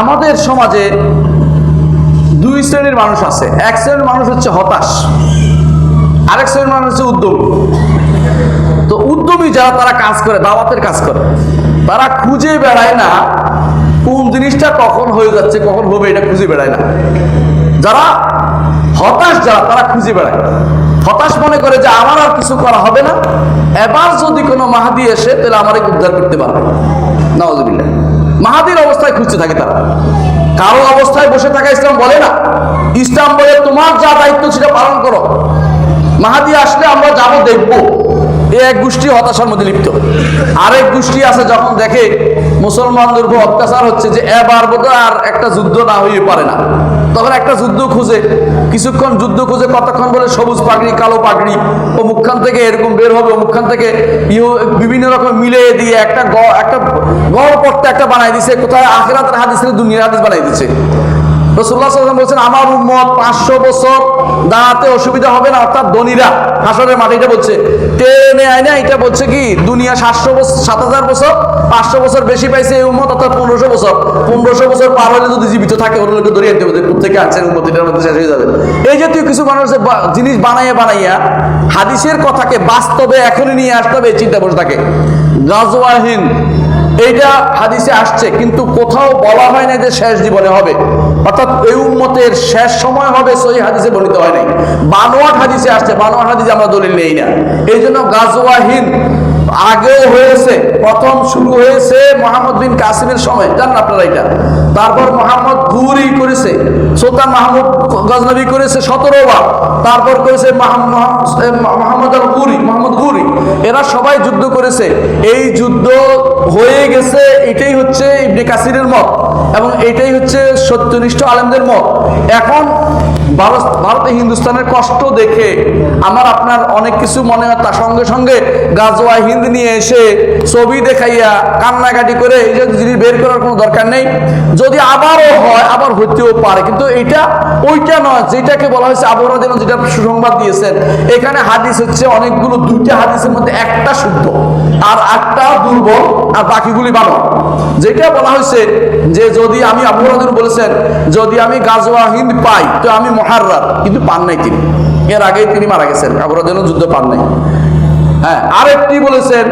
আমাদের সমাজে দুই শ্রেণির মানুষ আছে। এক শ্রেণির মানুষ হচ্ছে হতাশ, আরেক শ্রেণির মানুষ হচ্ছে উদ্যমী। তো উদ্যমী যারা, তারা কাজ করে, দাওয়াতের কাজ করে। তারা খুঁজে বেড়ায় না কোন জিনিসটা কখন হয়ে যাচ্ছে, কখন হবে এটা খুঁজে বেড়ায় না। যারা হতাশ যারা, তারা খুঁজে বেড়ায়। হতাশ মনে করে যে আমার আর কিছু করা হবে না, এবার যদি কোনো মাহাদি এসে, তাহলে আমার উদ্ধার করতে পারবে। নওয়াজবিল্লা মাহাদির অবস্থায় খুঁজতে থাকে তারা। কারও অবস্থায় বসে থাকা ইসলাম বলে না। ইসলাম বলে, তোমার যা দায়িত্ব সেটা পালন করো। মাহাদি আসলে আমরা যাব দেখব। এ এক গোষ্ঠী হতাশার মধ্যে লিপ্ত। আরেক গোষ্ঠী আছে যখন দেখে মুসলমানদের উপর অত্যাচার হচ্ছে যে এবার বোধ আর একটা যুদ্ধ না হয়ে পারে না। তখন একটা যুদ্ধ খুঁজে, কিছুক্ষণ যুদ্ধ খুঁজে কতক্ষণ বলে সবুজ পাগড়ি, কালো পাগড়ি ও মুখখান থেকে এরকম বের হবে মুখখান থেকে বিভিন্ন রকম মিলে দিয়ে একটা একটা গড় পড়তে একটা বানাই দিছে, কোথায় আখেরাতের হাদিস দুনিয়ার হাদিস বানাই দিচ্ছে রসুল্লাহ বলছেন, আমার উম্মত পাঁচশো বছর দাঁড়াতে অসুবিধা হবে না। অর্থাৎ ধনীরা, হাসরের মাঠে বলছে। টেনে আয় না এটা বলছে কি, দুনিয়া সাতশো বছর, সাত হাজার বছর, পাঁচশো বছর বেশি পাইছে এই উম্মত, অর্থাৎ পনেরোশো বছর। পনেরোশো বছর পার হলে যদি জীবিত থাকে, অন্য লোকে ধরিয়ে আনতে হবে প্রত্যেকে আনছেন উম্মত মধ্যে শেষ হয়ে যাবে। এই জাতীয় কিছু মানুষ জিনিস বানাইয়া বানাইয়া হাদিসের কথাকে বাস্তবে এখনই নিয়ে আসতে হবে এই চিন্তা বসে থাকে গাজওয়াহিন এইটা হাদিসে আসছে, কিন্তু কোথাও বলা হয় না যে শেষ জীবনে হবে। অর্থাৎ এই উম্মতের শেষ সময় হবে সহি হাদিসে বর্ণিত হয় নাই। বানোয়াট হাদিসে আসছে, বানোয়াট হাদিসে আমরা দলিল নেই না। এই জন্য গাজওয়াহিন আগেও হয়েছে, প্রথম শুরু হয়েছে মোহাম্মদ বিন কাসিমের সময়। জানেন আপনারা এটা? তারপর মোহাম্মদ ঘুরি করেছে, সুলতান মাহমুদ গজনবী করেছে সতেরো বার। তারপর করেছে মাহ- মাহ- মোহাম্মদ আল গুরি মোহাম্মদ গুরি এরা সবাই যুদ্ধ করেছে। এই যুদ্ধ হয়ে গেছে, এটাই হচ্ছে ইবনে কাসিরের মত। এবং এটাই হচ্ছে সত্যনিষ্ঠ আলেমদের মত। এখন ভারত ভারতে হিন্দুস্তানের কষ্ট দেখে আমার আপনার অনেক কিছু মনে হয়, তার সঙ্গে সঙ্গে গাজওয়া হিন্দ নিয়ে এসে ছবি দেখাইয়া কান্নাকাটি করে এই যে জিনিস বের করার কোনো দরকার নেই। যদি আবারও হয়, আবার হইতেও পারে। কিন্তু এটা ওইটা নয়, যেটাকে বলা হয়েছে আবহাওয়া যেন যেটা সুসংবাদ দিয়েছেন, এখানে হাদিস হচ্ছে অনেকগুলো, দুইটা হাদিসের মধ্যে একটা শুদ্ধ আর একটা দুর্বল আর বাকিগুলি ভালো। যেটা বলা হয়েছে যে যদি আমি আবু হাজুর বলেছেন, যদি আমি গাজওয়া হিন্দ পাই, তো আমি মহার্রার। কিন্তু পান নাই তিনি। এর আগেই তিনি মারা গেছেন। আবহাওয়া যুদ্ধ পান নাই। হ্যাঁ। আরেকটি বলেছেন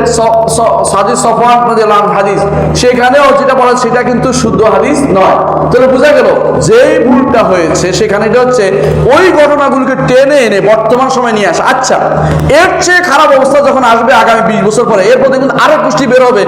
সেখানেও যেটা বলা সেটা কিন্তু শুদ্ধ হাদিস নয়। তাহলে বোঝা গেল ভুলটা হয়েছে, সেখানে এটা হচ্ছে, ওই ঘটনাগুলোকে টেনে এনে বর্তমান সময় নিয়ে আসা। আচ্ছা এর চেয়ে খারাপ অবস্থা যখন আসবে আগামী বিশ বছর পরে, এরপর দেখুন আরেক গোষ্ঠী বের হবে।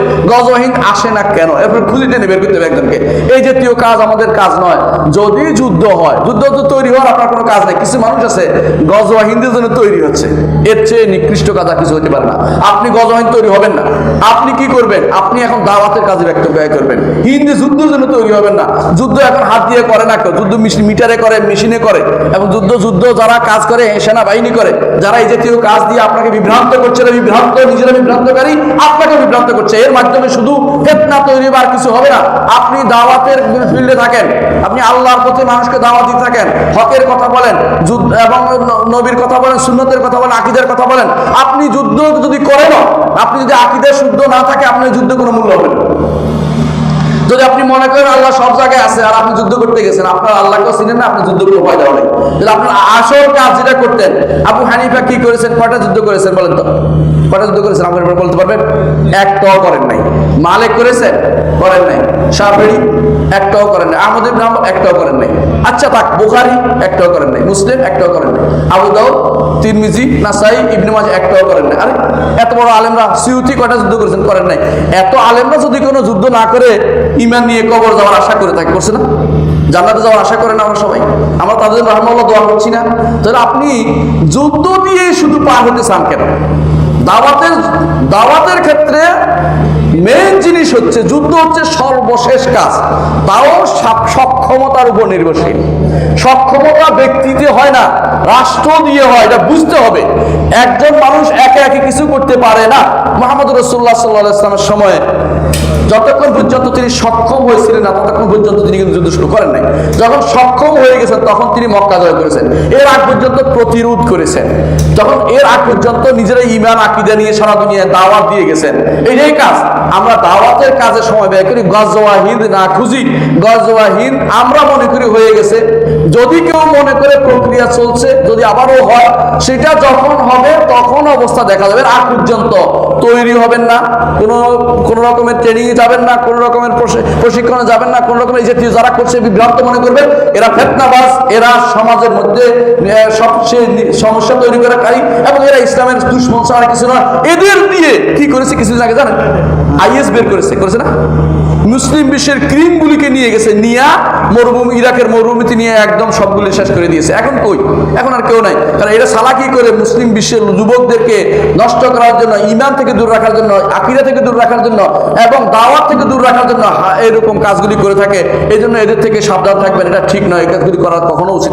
আসে না কেন? এরপর খুঁজে টেনে বের করতে হবে একজনকে। এই জাতীয় কাজ আমাদের কাজ নয়। যদি যুদ্ধ হয়, যুদ্ধ তো তৈরি হওয়ার আপনার কোনো কাজ নেই। কিছু মানুষ আছে, গজওয়াহিনদের জন্য তৈরি হচ্ছে। এর চেয়ে নিকৃষ্ট কাজ আর কিছু হতে পারে না। আপনি গজহীন তৈরি হবেন না। আপনি কি করবেন? আপনি এখন দাওয়াতের কাজে ব্যক্ত ব্যয় করবেন। হিন্দি যুদ্ধের জন্য তৈরি হবেন না। যুদ্ধ এখন হাত দিয়ে করে না কেউ। যুদ্ধ মিটারে করে, মেশিনে করে। এবং যুদ্ধ যুদ্ধ যারা কাজ করে, সেনাবাহিনী করে, যারা এই জাতীয় কাজ দিয়ে আপনাকে বিভ্রান্ত করছে, বিভ্রান্ত, নিজেরা বিভ্রান্তকারী আপনাকে বিভ্রান্ত করছে। এর মাধ্যমে শুধু ফেতনা তৈরি বা কিছু হবে না। আপনি দাওয়াতের ফিল্ডে থাকেন, আপনি আল্লাহর পথে মানুষকে দাওয়াত দিতে থাকেন, হকের কথা বলেন, যুদ্ধ এবং নবীর কথা বলেন, সুন্নতের কথা বলেন, আকিদের কথা বলেন, আপনি যুদ্ধ যদি করেন আপনি যদি আকিদের শুদ্ধ না থাকে, আপনার যুদ্ধ কোনো মূল্য হবে না। যদি আপনি মনে করেন আল্লাহ সব জায়গায় আছে আর আপনি যুদ্ধ করতে গেছেন, আপনার আল্লাহকেও চিনেন না, আপনি যুদ্ধ করে উপায় দেওয়া নেই। তাহলে আপনার আসল কাজ যেটা করতেন আপু হানিফা কি করেছেন? কয়টা যুদ্ধ করেছেন বলেন তো? কয়টা যুদ্ধ করেছেন? আপনার বলতে পারবেন? একটাও করেন নাই। মালিক করেছেন? করেন নাই। সাফেরি একটাও করেন নাই। আহমদ ইবনে হাম্বল একটাও করেন নাই। আচ্ছা থাক, বুখারী একটাও করেন নাই, মুসলিম একটাও করেন নাই। আবু দাউদ, তিরমিজি, নাসাই, ইবনে মাজাহ একটাও করেন নাই। আরে, এত বড় আলেমরা সিউতি কয়টা যুদ্ধ করেছেন করেন নাই। এত আলেমরা যদি কোনো যুদ্ধ না করে ইমান নিয়ে কবর যাওয়ার আশা করে থাকে, করছে না? জান্নাতে যাওয়ার আশা করেন আমরা সবাই? আমরা তাদের রহমাল্লাহ দোয়া করছি না। তাহলে আপনি যুদ্ধ দিয়ে শুধু পার হতে চান কেন? দাওয়াতের দাওয়াতের ক্ষেত্রে মেন জিনিস হচ্ছে, যুদ্ধ হচ্ছে সর্বশেষ কাজ। তাও সক্ষমতার উপর নির্ভরশীল। সক্ষমতা ব্যক্তিতে হয় না, রাষ্ট্র দিয়ে হয়, এটা বুঝতে হবে। একজন মানুষ একে একে কিছু করতে পারে না। মোহাম্মদ রসুল্লাহ সাল্লাহ ইসলামের সময় যতক্ষণ পর্যন্ত তিনি সক্ষম হয়েছিলেন না, ততক্ষণ পর্যন্ত তিনি কিন্তু যুদ্ধ শুরু করেন নাই। যখন সক্ষম হয়ে গেছেন, তখন তিনি মক্কা জয় করেছেন। এর আগ পর্যন্ত প্রতিরোধ করেছেন। যখন এর আগ পর্যন্ত নিজেরা ইমান আকিদা নিয়ে সারা দুনিয়ায় দাওয়াত দিয়ে গেছেন এইটাই কাজ, আমরা দাওয়াতের কাজে সময় ব্যয় করি গজওয়া হিন্দ না খুঁজি। গজওয়া হিন্দ আমরা মনে করি হয়ে গেছে। যদি কেউ মনে করে প্রক্রিয়া চলছে, যদি আবারও হয়, সেটা যখন হবে, তখন অবস্থা দেখা যাবে। আর পর্যন্ত তৈরি হবেন না, কোনো কোনো রকমের ট্রেনিং যাবেন না, কোনো রকমের প্রশিক্ষণে যাবেন না, কোনো রকমের জাতীয় যারা করছে, বিভ্রান্ত মনে করবেন এরা ফেতনাবাজ, এরা সমাজের মধ্যে সবচেয়ে সমস্যা তৈরি করাকারী এবং এরা ইসলামের দুশ্মন ছাড়া কিছু না এদের দিয়ে কি করেছে কিছুদিন আগে জানেন? আইএস বের করেছে করেছে না? মুসলিম বিশ্বের ক্রিমগুলিকে নিয়ে গেছে, নিয়া মরুভূমি, ইরাকের মরুভূমিতে নিয়ে একদম সবগুলি শেষ করে দিয়েছে। এখন কই? এখন আর কেউ নাই। কারণ এরা সালাকি করে মুসলিম বিশ্বের যুবকদেরকে নষ্ট করার জন্য ইমান থেকে দূর রাখার জন্য আকিরা থেকে দূর রাখার জন্য এবং দাওয়াত থেকে দূর রাখার জন্য এরকম কাজগুলি করে থাকে। এই এদের থেকে সাবধান থাকবেন, এটা ঠিক নয়, এই কাজগুলি করা কখনো উচিত